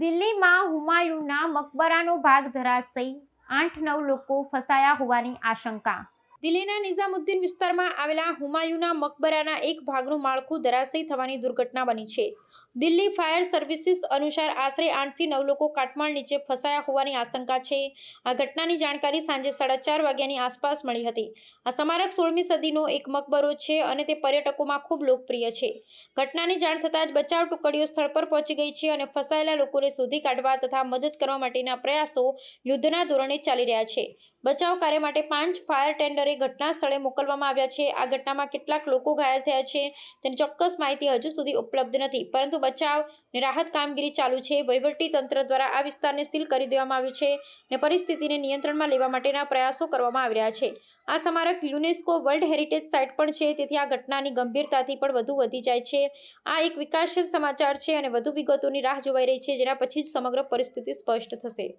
દિલ્હીમાં હુમાયુના મકબરાનો ભાગ ધરાશયી. આઠ નવ લોકો ફસાયા હોવાની આશંકા. દિલ્હીના નિઝામુદ્દીન વિસ્તારમાં આવેલા હુમાયુના મકબરાના એક ભાગનું માળખું ધરાશયી થવાની દુર્ઘટના બની છે. દિલ્હી ફાયર સર્વિસીસ અનુસાર આશરે આઠથી નવ લોકો કાટમાળ નીચે ફસાયા હોવાની આશંકા છે. આ ઘટનાની જાણકારી સાંજે સાડા ચાર વાગ્યાની આસપાસ મળી હતી. આ સ્મારક સોળમી સદીનો એક મકબરો છે અને તે પર્યટકોમાં ખૂબ લોકપ્રિય છે. ઘટનાની જાણ થતાં જ બચાવ ટુકડીઓ સ્થળ પર પહોંચી ગઈ છે અને ફસાયેલા લોકોને શોધી કાઢવા તથા મદદ કરવા માટેના પ્રયાસો યુદ્ધના ધોરણે ચાલી રહ્યા છે. બચાવ કાર્ય માટે પાંચ ફાયર ટેન્ડરે ઘટના સ્થળે મોકલવામાં આવ્યા છે. આ ઘટનામાં કેટલાક લોકો ઘાયલ થયા છે. તેની ચોક્કસ માહિતી હજુ સુધી ઉપલબ્ધ નથી, પરંતુ બચાવ ને રાહત કામગીરી ચાલુ છે. વહીવટી તંત્ર દ્વારા આ વિસ્તારને સીલ કરી દેવામાં આવ્યું છે અને પરિસ્થિતિને નિયંત્રણમાં લેવા માટેના પ્રયાસો કરવામાં આવી રહ્યા છે. આ સ્મારક યુનેસ્કો વર્લ્ડ હેરિટેજ સાઇટ પણ છે. તેથી આ ઘટનાની ગંભીરતાથી પણ વધુ વધી જાય છે. આ એક વિકાસશીલ સમાચાર છે અને વધુ વિગતોની રાહ જોવાઈ રહી છે, જેના પછી જ સમગ્ર પરિસ્થિતિ સ્પષ્ટ થશે.